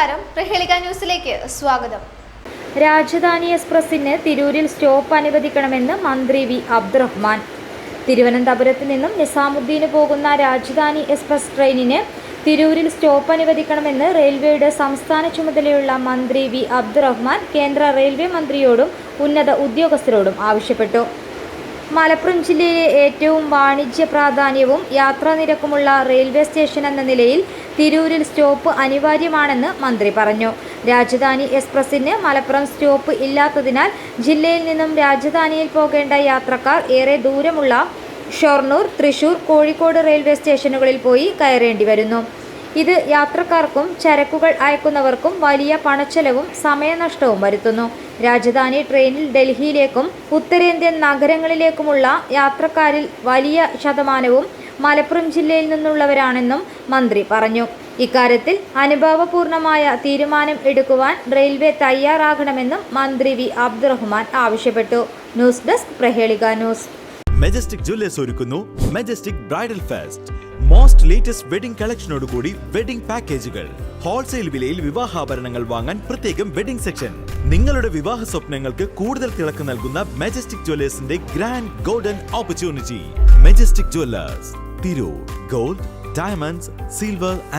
നമസ്കാരം. പ്രഹേളിക ന്യൂസിലേക്ക് സ്വാഗതം. രാജധാനി എക്സ്പ്രസിന് തിരൂരിൽ സ്റ്റോപ്പ് അനുവദിക്കണമെന്ന് മന്ത്രി വി അബ്ദുറഹ്മാൻ. തിരുവനന്തപുരത്ത് നിന്നും നിസാമുദ്ദീന് പോകുന്ന രാജധാനി എക്സ്പ്രസ് ട്രെയിനിന് തിരൂരിൽ സ്റ്റോപ്പ് അനുവദിക്കണമെന്ന് റെയിൽവേയുടെ സംസ്ഥാന ചുമതലയുള്ള മന്ത്രി വി അബ്ദുറഹ്മാൻ കേന്ദ്ര റെയിൽവേ മന്ത്രിയോടും ഉന്നത ഉദ്യോഗസ്ഥരോടും ആവശ്യപ്പെട്ടു. മലപ്പുറം ജില്ലയിലെ ഏറ്റവും വാണിജ്യ പ്രാധാന്യവും യാത്രാ നിരക്കുമുള്ള റെയിൽവേ സ്റ്റേഷൻ എന്ന നിലയിൽ തിരൂരിൽ സ്റ്റോപ്പ് അനിവാര്യമാണെന്ന് മന്ത്രി പറഞ്ഞു. രാജധാനി എക്സ്പ്രസിന് മലപ്പുറം സ്റ്റോപ്പ് ഇല്ലാത്തതിനാൽ ജില്ലയിൽ നിന്നും രാജധാനിയിൽ പോകേണ്ട യാത്രക്കാർ ഏറെ ദൂരമുള്ള ഷൊർണൂർ തൃശൂർ കോഴിക്കോട് റെയിൽവേ സ്റ്റേഷനുകളിൽ പോയി കയറേണ്ടി വരുന്നു. ഇത് യാത്രക്കാർക്കും ചരക്കുകൾ അയക്കുന്നവർക്കും വലിയ പണച്ചെലവും സമയനഷ്ടവും വരുത്തുന്നു. രാജധാനി ട്രെയിനിൽ ഡൽഹിയിലേക്കും ഉത്തരേന്ത്യൻ നഗരങ്ങളിലേക്കുമുള്ള യാത്രക്കാരിൽ വലിയ ശതമാനവും മലപ്പുറം ജില്ലയിൽ നിന്നുള്ളവരാണെന്നും മന്ത്രി പറഞ്ഞു. ഇക്കാര്യത്തിൽ അനുഭാവപൂർണമായ തീരുമാനം എടുക്കുവാൻ റെയിൽവേ തയ്യാറാകണമെന്നും മന്ത്രി വി. അബ്ദുറഹ്മാൻ ആവശ്യപ്പെട്ടു. News desk Prahelika news. Majestic Jewellers ഒരുക്കുന്നു. Majestic bridal fest. Most latest wedding കളക്ഷനോട് കൂടി വെഡിംഗ് പാക്കേജുകൾ. ഹോൾസെയിൽ വിലയിൽ വിവാഹാഭരണങ്ങൾ വാങ്ങാൻ പ്രത്യേകം വെഡിംഗ് സെക്ഷൻ. നിങ്ങളുടെ വിവാഹ സ്വപ്നങ്ങൾക്ക് കൂടുതൽ തിളക്കം നൽകുന്ന Majestic ജ്വല്ലേഴ്സിന്റെ grand golden opportunity. Majestic Jewellers. Tirur. Gold, diamonds, silver and